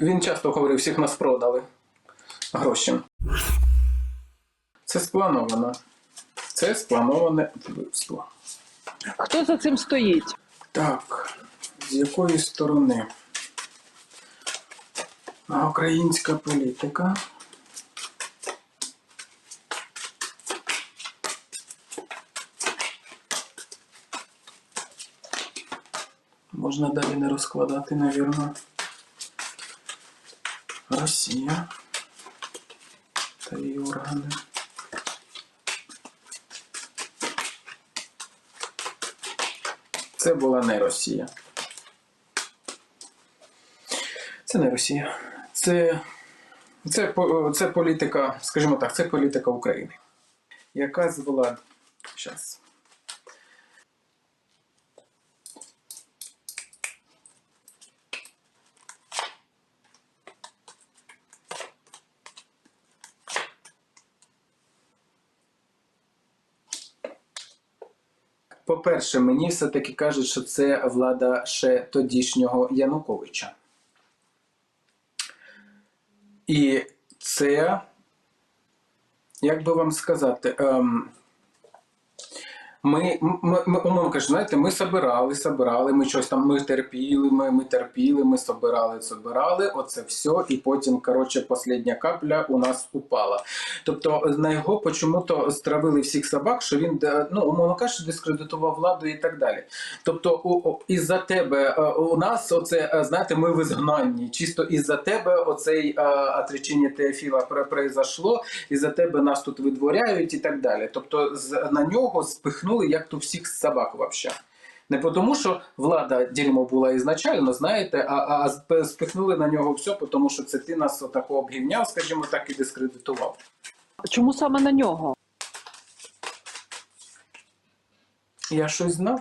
Він часто говорив, всіх нас продали гроші. Це сплановано. Це сплановане вбивство. Хто за цим стоїть? Так, з якої сторони? Українська політика. Можна далі не розкладати, навірно. Росія та її органи. Це була не Росія. Це не Росія. Це, це, це політика, скажімо так, це політика України. Яка з влад. По-перше, мені все-таки кажуть, що це влада ще тодішнього Януковича. І це, як би вам сказати, ем, ми, ми, ми умовно кажучи, знаєте, ми собирали, собирали, ми щось там, ми терпіли, ми, ми терпіли, ми собирали, собирали, оце все, і потім, коротше, остання капля у нас упала. Тобто на його почому-то стравили всіх собак, що він, е, ну, умовно кажучи, дискредитував владу і так далі. Тобто, у, із-за тебе е, у нас оце, е, знаєте, ми в ізгнанні. Чисто із-за тебе оцей отречення Теофіла произошло, із-за тебе нас тут видворяють і так далі. Тобто на нього спихнули як то всіх собак вообще. Не тому, що влада дерьмо була ізначально, знаєте, а, а спихнули на нього все, тому що це ти нас отако обгівняв, скажімо так, і дискредитував. Чому саме на нього? Я щось знав.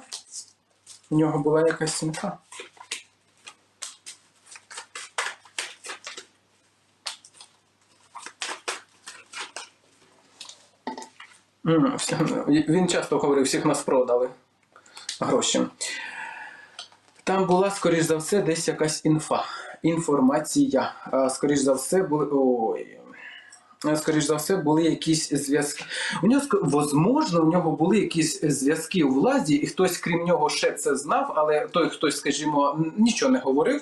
У нього була якась сімка. Він часто говорив, всіх нас продали гроші. Там була, скоріш за все, десь якась інфа, інформація. Скоріш за все, були. Ой. Скоріш за все, були якісь зв'язки. У нього возможно, у нього були якісь зв'язки у владі, і хтось, крім нього, ще це знав, але той хтось, скажімо, нічого не говорив.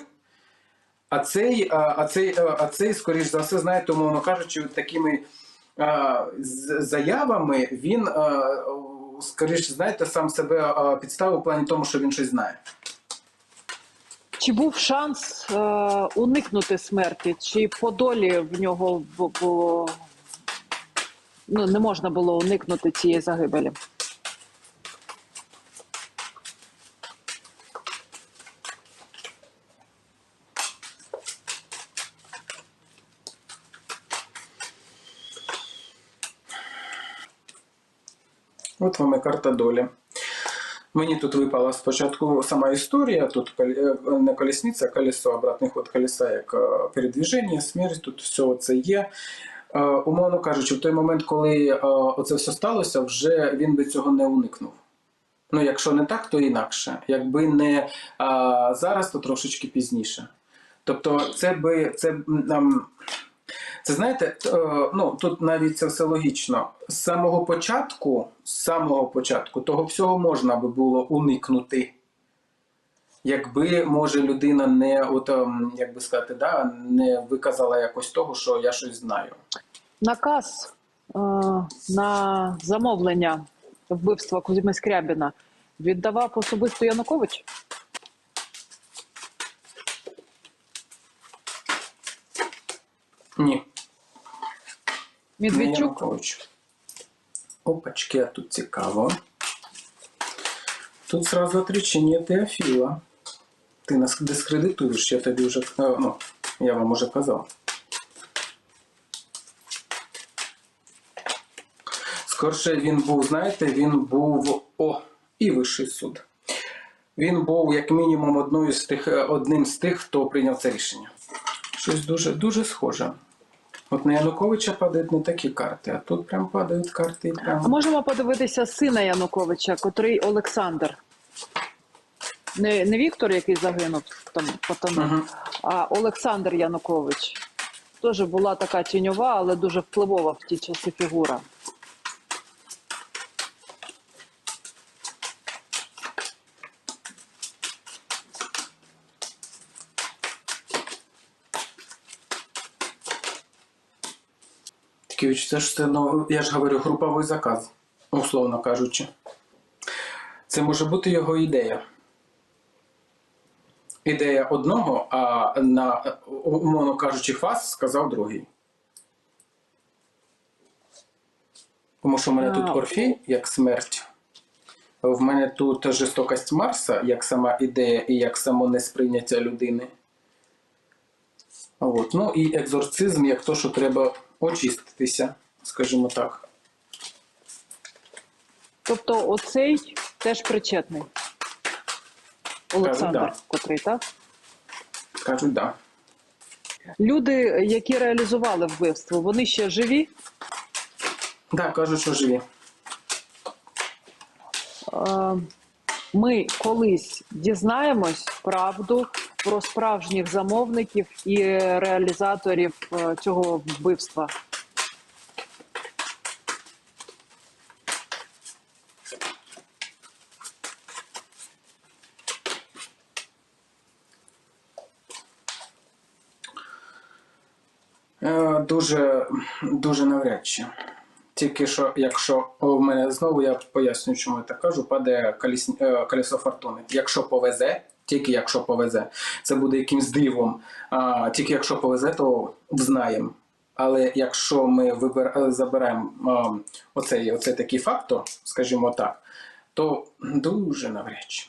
А цей, а, цей, а, цей, скоріш за все, знаєте, умовно кажучи, такими з- заявами він, скоріше скоріш, знаєте, сам себе а, підставив у плані тому, що він щось знає. Чи був шанс е, уникнути смерті? Чи по долі в нього було ну, не можна було уникнути цієї загибелі? От вам і карта долі. Мені тут випала спочатку сама історія, тут е, не колісниця, а колесо, обратний ход колеса, як е, передвіження, смерть, тут все це є. Е, Умовно кажучи, в той момент, коли е, оце все сталося, вже він би цього не уникнув. Ну, якщо не так, то інакше. Якби не зараз, то трошечки пізніше. Тобто, це би це м, ам, це знаєте, е, ну тут навіть це все логічно. З самого початку, з самого початку, того всього можна би було уникнути. Якби може людина не, от, ем, як би сказати, да, не виказала якось того, що я щось знаю. Наказ е, на замовлення вбивства Кузьми Скрябіна віддавав особисто Янукович? Ні. Не Медведчук? Янукович. Опачки, а тут цікаво. Тут сразу отречення Теофіла. Ти нас дискредитуєш, я тобі вже. е, Ну, я вам уже казав. Скорше він був, знаєте, він був о, і вищий суд. Він був як мінімум одною з тих, е, одним з тих, хто прийняв це рішення. Щось дуже, дуже схоже. От на Януковича падають не такі карти, а тут прям падають карти і А можемо подивитися сина Януковича, котрий Олександр. Не, не Віктор, який загинув, там потонув, Мгм. а Олександр Янукович. Теж була така тіньова, але дуже впливова в ті часи фігура. Таке відчуття, що це, ну, я ж говорю, груповий заказ, условно кажучи. Це може бути його ідея. Ідея одного, а на, умовно кажучи, фас сказав другий. Тому що в мене А, тут Орфій як смерть. В мене тут жорстокость Марса як сама ідея і як само несприйняття людини. От. Ну і екзорцизм як то, що треба очиститися, скажімо так. Тобто оцей теж причетний. Олександр, да. котрий, так? Кажуть, так. Да. Люди, які реалізували вбивство, вони ще живі. Да, кажуть, що живі. Е, Ми колись дізнаємось правду про справжніх замовників і реалізаторів е, цього вбивства. Е, дуже, дуже навряд чи. Тільки що, якщо у мене знову я поясню, чому я так кажу, падає коліс, е, колесо фортуни. Якщо повезе, тільки якщо повезе, це буде якимсь дивом. А, тільки якщо повезе, то взнаємо. Але якщо ми вибер... заберемо оцей, оцей такий фактор, скажімо так, то дуже навряд чи.